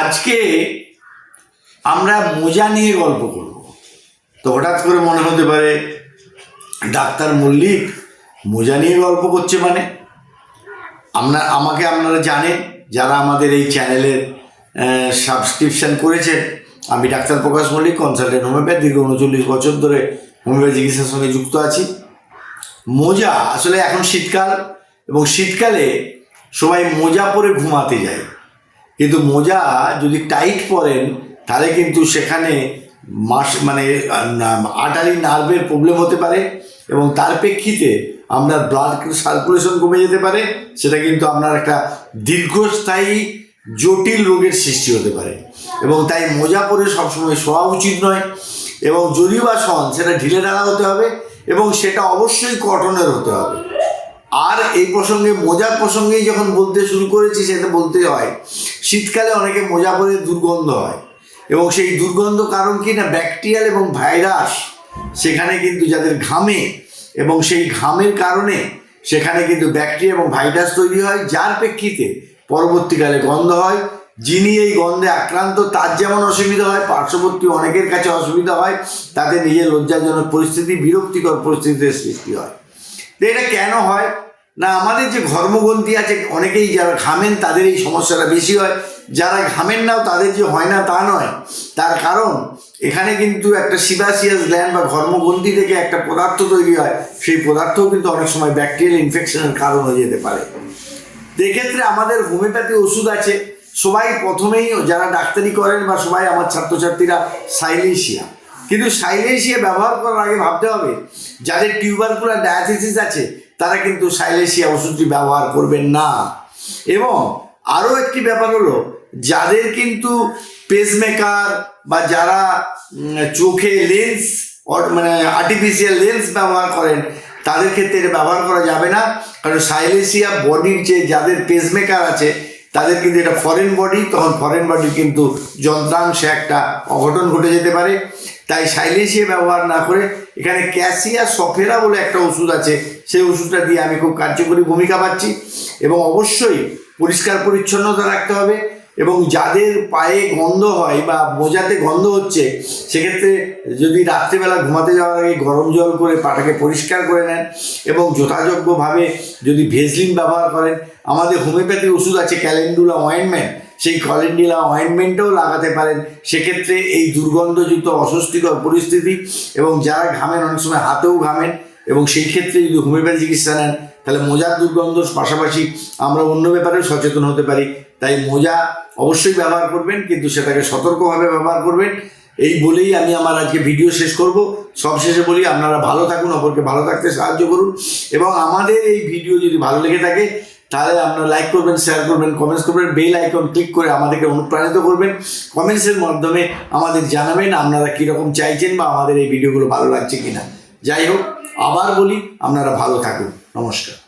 আজকে আমরা মোজা নিয়ে গল্প করব। তো হঠাৎ করে মনে হতে পারে ডাক্তার মল্লিক মোজা নিয়ে গল্প করছে মানে? আপনার আমাকে আপনারা জানেন, যারা আমাদের এই চ্যানেলের সাবস্ক্রিপশন করেছেন, আমি doctor Prakash Mallick consultant homeopath দীর্ঘ উনচল্লিশ বছর ধরে হোমিওপ্যাথ চিকিৎসার সঙ্গে যুক্ত আছি। মোজা আসলে এখন শীতকাল এবং শীতকালে সবাই মোজা পরে ঘুমাতে যায়। কিন্তু মোজা যদি টাইট পরেন, তাহলে কিন্তু সেখানে মাস মানে আটারি নার্ভের প্রবলেম হতে পারে এবং তার প্রেক্ষিতে আপনার ব্লাড সার্কুলেশন কমে যেতে পারে, সেটা কিন্তু আপনার একটা দীর্ঘস্থায়ী জটিল রোগের সৃষ্টি হতে পারে। এবং তাই মোজা পরে সবসময় শোয়া উচিত নয় এবং যদিও বা সেটা ঢিলে ঢালা হতে হবে এবং সেটা অবশ্যই কটনের হতে হবে। আর এই প্রসঙ্গে মোজার প্রসঙ্গেই যখন বলতে শুরু করেছি, সেটা বলতে হয়, শীতকালে অনেকে মোজা পরে দুর্গন্ধ হয়। এবং সেই দুর্গন্ধ কারণ কি না? ব্যাকটেরিয়াল এবং ভাইরাস সেখানে কিন্তু যাদের ঘামে, এবং সেই ঘামের কারণে সেখানে কিন্তু ব্যাকটেরিয়া এবং ভাইরাস তৈরি হয়, যার প্রেক্ষিতে পরবর্তীকালে গন্ধ হয়। যিনি এই গন্ধে আক্রান্ত, তার যেমন অসুবিধা হয়, পার্শ্ববর্তী অনেকের কাছে অসুবিধা হয়, তাদের নিজের লজ্জাজনক পরিস্থিতি, বিরক্তিকর পরিস্থিতির সৃষ্টি হয়। এটা কেন হয়? না, আমাদের যে ঘর্মগ্রন্থি আছে, অনেকেই যারা ঘামেন, তাদের এই সমস্যাটা বেশি হয়। যারা ঘামেন নাও তাদের যে হয় না তা নয়। তার কারণ, এখানে কিন্তু একটা সিবাসিয়াস গ্ল্যান্ড বা ঘর্মগ্রন্থি থেকে একটা পদার্থ তৈরি হয়। সেই পদার্থও কিন্তু অনেক সময় ব্যাকটেরিয়াল ইনফেকশনের কারণ হয়ে যেতে পারে। এক্ষেত্রে আমাদের হোমিওপ্যাথি ওষুধ আছে। সবাই প্রথমেই যারা ডাক্তারি করেন বা সবাই আমার ছাত্রছাত্রীরা সাইলেশিয়া কিন্তু সাইলেশিয়া ব্যবহার করার আগে ভাবতে হবে, যাদের টিউবার টিউবারকুলার ডায়াথিসিস আছে, তারা কিন্তু সাইলেশিয়া ওষুধটি ব্যবহার করবেন না। এবং আরও একটি ব্যাপার হলো, যাদের কিন্তু পেসমেকার বা যারা চোখে লেন্স মানে আর্টিফিশিয়াল লেন্স ব্যবহার করেন, তাদের ক্ষেত্রে এটা ব্যবহার করা যাবে না। কারণ সাইলেশিয়া বডির যে যাদের পেসমেকার আছে তাদের কিন্তু এটা ফরেন বডি তখন ফরেন বডি কিন্তু যন্ত্রাংশে একটা অঘটন ঘটে যেতে পারে। তাই সাইলেসিয়া ব্যবহার না করে এখানে ক্যাসিয়া সফেরা বলে একটা ওষুধ আছে। সেই ওষুধটা দিয়ে আমি খুব কার্যকরী ভূমিকা পাচ্ছি এবং অবশ্যই পরিষ্কার পরিচ্ছন্নতা রাখতে হবে। এবং যাদের পায়ে গন্ধ হয় বা মোজাতে গন্ধ হচ্ছে, সেক্ষেত্রে যদি রাত্রিবেলা ঘুমাতে যাওয়ার আগে গরম জল করে পাটাকে পরিষ্কার করে নেন এবং যথাযোগ্যভাবে যদি ভেজলিন ব্যবহার করেন, আমাদের হোমিওপ্যাথি ওষুধ আছে ক্যালেন্ডুলা অয়েনমেন্ট, সেই ক্যালেন্ডুলা অয়েনমেন্টও লাগাতে পারেন। সেক্ষেত্রে এই দুর্গন্ধযুক্ত, অস্বস্তিকর পরিস্থিতি এবং যারা ঘামেন, অনেক সময় হাতেও ঘামেন এবং সেই ক্ষেত্রে যদি হোমিওপ্যাথি চিকিৎসা নেন তাহলে মোজার দুর্গন্ধ পাশাপাশি আমরা অন্য ব্যাপারেও সচেতন হতে পারি। তাই মোজা অবশ্যই ব্যবহার করবেন, কিন্তু সেটাকে সতর্কভাবে ব্যবহার করবেন। এই বলেই আমি আমার আজকে ভিডিও শেষ করব। সব শেষে বলি, আপনারা ভালো থাকুন, অপরকে ভালো থাকতে সাহায্য করুন। এবং আমাদের এই ভিডিও যদি ভালো লেগে থাকে, তাহলে আপনারা লাইক করবেন, শেয়ার করবেন কমেন্টস করবেন, বেল আইকন ক্লিক করে আমাদেরকে অনুপ্রাণিত করবেন। কমেন্টসের মাধ্যমে আমাদের জানাবেন আপনারা কীরকম চাইছেন বা আমাদের এই ভিডিওগুলো ভালো লাগছে কিনা। যাই হোক, আবার বলি, আপনারা ভালো থাকুন। নমস্কার।